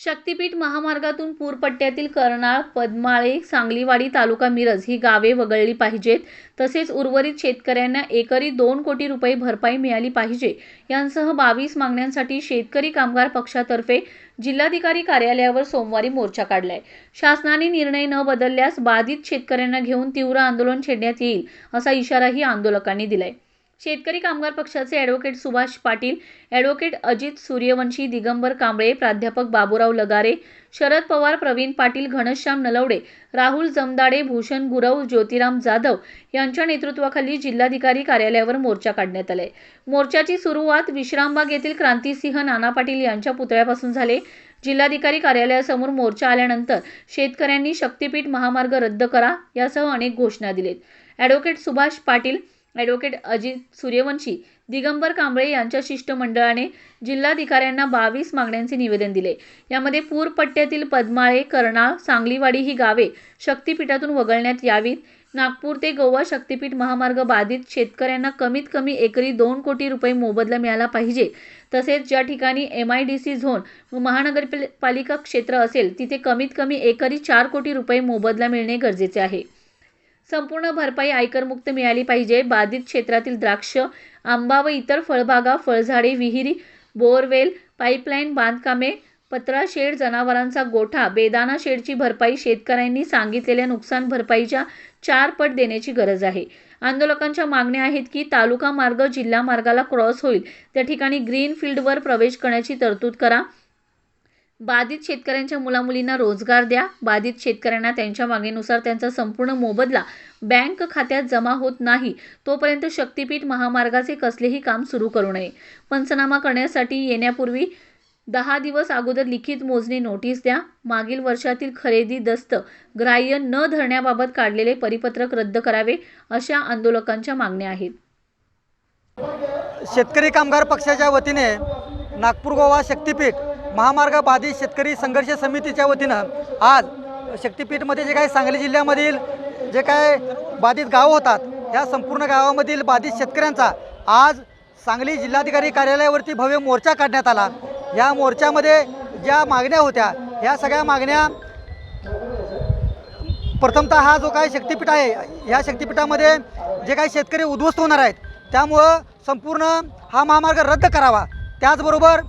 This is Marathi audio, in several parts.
शक्तीपीठ महामार्गातून पूरपट्ट्यातील कर्नाळ पद्माळे सांगलीवाडी तालुका मिरज ही गावे वगळली पाहिजेत. तसेच उर्वरित शेतकऱ्यांना एकरी दोन कोटी रुपये भरपाई मिळाली पाहिजे. यांसह बावीस मागण्यांसाठी शेतकरी कामगार पक्षातर्फे जिल्हाधिकारी कार्यालयावर सोमवारी मोर्चा काढलाय. शासनाने निर्णय न बदलल्यास बाधित शेतकऱ्यांना घेऊन तीव्र आंदोलन छेडण्यात येईल असा इशाराही आंदोलकांनी दिलाय. शेतकरी कामगार पक्षाचे ॲडव्होकेट सुभाष पाटील ॲडव्होकेट अजित सूर्यवंशी दिगंबर कांबळे प्राध्यापक बाबूराव लगारे शरद पवार प्रवीण पाटील घनश्याम नलवडे राहुल जमदाडे भूषण गुरव ज्योतिराम जाधव यांच्या नेतृत्वाखाली जिल्हाधिकारी कार्यालयावर मोर्चा काढण्यात आलाय. मोर्चाची सुरुवात विश्रामबाग येथील क्रांतिसिंह नाना पाटील यांच्या पुतळ्यापासून झाले. जिल्हाधिकारी कार्यालयासमोर मोर्चा आल्यानंतर शेतकऱ्यांनी शक्तीपीठ महामार्ग रद्द करा यासह अनेक घोषणा दिलेत. ॲडव्होकेट सुभाष पाटील ॲडव्होकेट अजित सूर्यवंशी दिगंबर कांबळे यांच्या शिष्टमंडळाने जिल्हाधिकाऱ्यांना बावीस मागण्यांचे निवेदन दिले. यामध्ये पूरपट्ट्यातील पद्माळे कर्णाळ सांगलीवाडी ही गावे शक्तीपीठातून वगळण्यात यावीत. नागपूर ते गोवा शक्तीपीठ महामार्ग बाधित शेतकऱ्यांना कमीत कमी एकरी दोन कोटी रुपये मोबदला मिळाला पाहिजे. तसेच ज्या ठिकाणी M I D C zone व महानगरपालिका क्षेत्र असेल तिथे कमीत कमी एकरी चार कोटी रुपये मोबदला मिळणे गरजेचे आहे. संपूर्ण भरपाई आयकरमुक्त मिळाली पाहिजे. बाधित क्षेत्रातील द्राक्ष आंबा व इतर फळबागा फळझाडे विहिरी बोअरवेल पाईपलाईन बांधकामे पत्रा शेड जनावरांचा गोठा बेदाना शेडची भरपाई शेतकऱ्यांनी सांगितलेल्या नुकसान भरपाईच्या चार पट देण्याची गरज आहे. आंदोलकांच्या मागण्या आहेत की तालुका मार्ग जिल्हा मार्गाला क्रॉस होईल. त्या ठिकाणी ग्रीन फील्डवर प्रवेश करण्याची तरतूद करा. बाधित शेतकऱ्यांच्या मुलामुलींना रोजगार द्या. बाधित शेतकऱ्यांना त्यांच्या मागणीनुसार त्यांचा संपूर्ण मोबदला बँक खात्यात जमा होत नाही. तोपर्यंत शक्तीपीठ महामार्गाचे कसलेही काम सुरू करू नये. पंचनामा करण्यासाठी येण्यापूर्वी दहा दिवस अगोदर लिखित मोजणी नोटीस द्या. मागील वर्षातील खरेदी दस्त ग्राह्य न धरण्याबाबत काढलेले परिपत्रक रद्द करावे अशा आंदोलकांच्या मागण्या आहेत. शेतकरी कामगार पक्षाच्या वतीने नागपूर गोवा शक्तीपीठ महामार्ग बाधित शेतकरी संघर्ष समितीच्या वतीनं आज शक्तिपीठमध्ये जे काही सांगली जिल्ह्यामधील जे काय बाधित गावं होतात या संपूर्ण गावामधील बाधित शेतकऱ्यांचा आज सांगली जिल्हाधिकारी कार्यालयावरती भव्य मोर्चा काढण्यात आला. या मोर्चामध्ये ज्या मागण्या होत्या ह्या सगळ्या मागण्या प्रथमतः हा जो काही शक्तीपीठ आहे ह्या शक्तीपीठामध्ये जे काही शेतकरी उद्ध्वस्त होणार आहेत त्यामुळं संपूर्ण हा महामार्ग रद्द करावा. त्याचबरोबर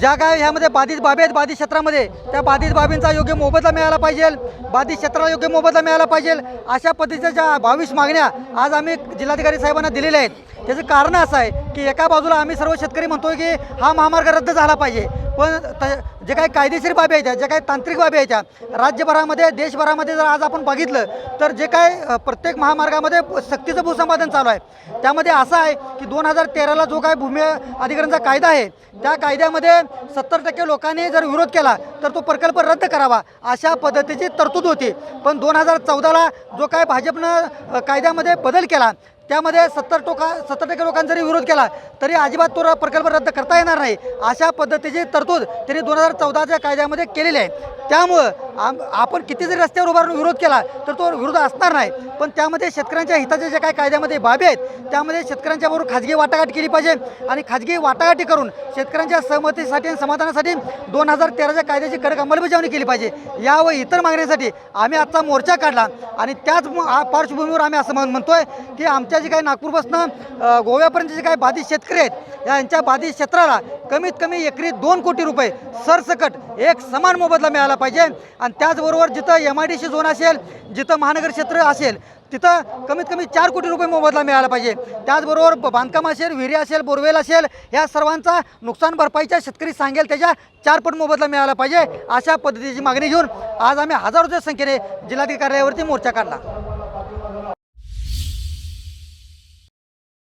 ज्या काय ह्यामध्ये बाधित बाबी आहेत बाधित क्षेत्रामध्ये त्या बाधित बाबींचा योग्य मोबदला मिळाला पाहिजे. बाधित क्षेत्राला योग्य मोबदला मिळाला पाहिजे. अशा पद्धतीच्या ज्या बावीस मागण्या आज आम्ही जिल्हाधिकारी साहेबांना दिलेल्या आहेत. त्याचं कारण असं आहे की एका बाजूला आम्ही सर्व शेतकरी म्हणतोय की हा महामार्ग रद्द झाला पाहिजे. पण त जे काही कायदेशीर बाबी आहेत ज्या काही तांत्रिक बाबी आहेत राज्यभरामध्ये देशभरामध्ये जर आज आपण बघितलं तर जे काय प्रत्येक महामार्गामध्ये सक्तीचं भूसंपादन चालू आहे. त्यामध्ये असं आहे की दोन हजार तेराला जो काय भूमी अधिकारांचा कायदा आहे त्या कायद्यामध्ये सत्तर टक्के लोकांनी जर विरोध केला तर तो प्रकल्प रद्द करावा अशा पद्धतीची तरतूद होती. पण दोन हजार चौदाला जो काय भाजपनं कायद्यामध्ये बदल केला त्यामध्ये सत्तर टोका सत्तर टक्के लोकांचा जरी विरोध केला तरी अजिबात तो प्रकल्प रद्द करता येणार नाही. अशा पद्धतीची तरतूद त्यांनी दोन हजार चौदाच्या कायद्यामध्ये केलेली आहे. त्यामुळं आम आपण किती जरी रस्त्यावर उभारून विरोध केला तर तो विरोध असणार नाही. पण त्यामध्ये शेतकऱ्यांच्या हिताच्या ज्या काही कायद्यामध्ये बाबी आहेत त्यामध्ये शेतकऱ्यांच्या बरोबर खाजगी वाटाघाट केली पाहिजे आणि खाजगी वाटाघाटी करून शेतकऱ्यांच्या सहमतीसाठी आणि समाधानासाठी दोन हजार तेराच्या कायद्याची कडक अंमलबजावणी केली पाहिजे. या व इतर मागण्यांसाठी आम्ही आजचा मोर्चा काढला आणि त्याच पार्श्वभूमीवर आम्ही असं म्हणतोय की आमच्या जे काही नागपूरपासून गोव्यापर्यंत जे काही बाधित शेतकरी आहेत यांच्या बाधित क्षेत्राला कमीत कमी एकरी दोन कोटी रुपये सरसकट एक समान मोबदला मिळाला पाहिजे. आणि त्याचबरोबर जिथं M I D C zone असेल जिथं महानगर क्षेत्र असेल तिथं कमीत कमी चार कोटी रुपये मोबदला मिळाला पाहिजे. त्याचबरोबर बांधकाम असेल विहिरी असेल बोरवेल असेल या सर्वांचा नुकसान भरपाईच्या शेतकरी सांगेल त्याच्या चारपट मोबदला मिळाला पाहिजे अशा पद्धतीची मागणी घेऊन आज आम्ही हजारोच्या संख्येने जिल्हाधिकारी कार्यालयावरती मोर्चा काढला.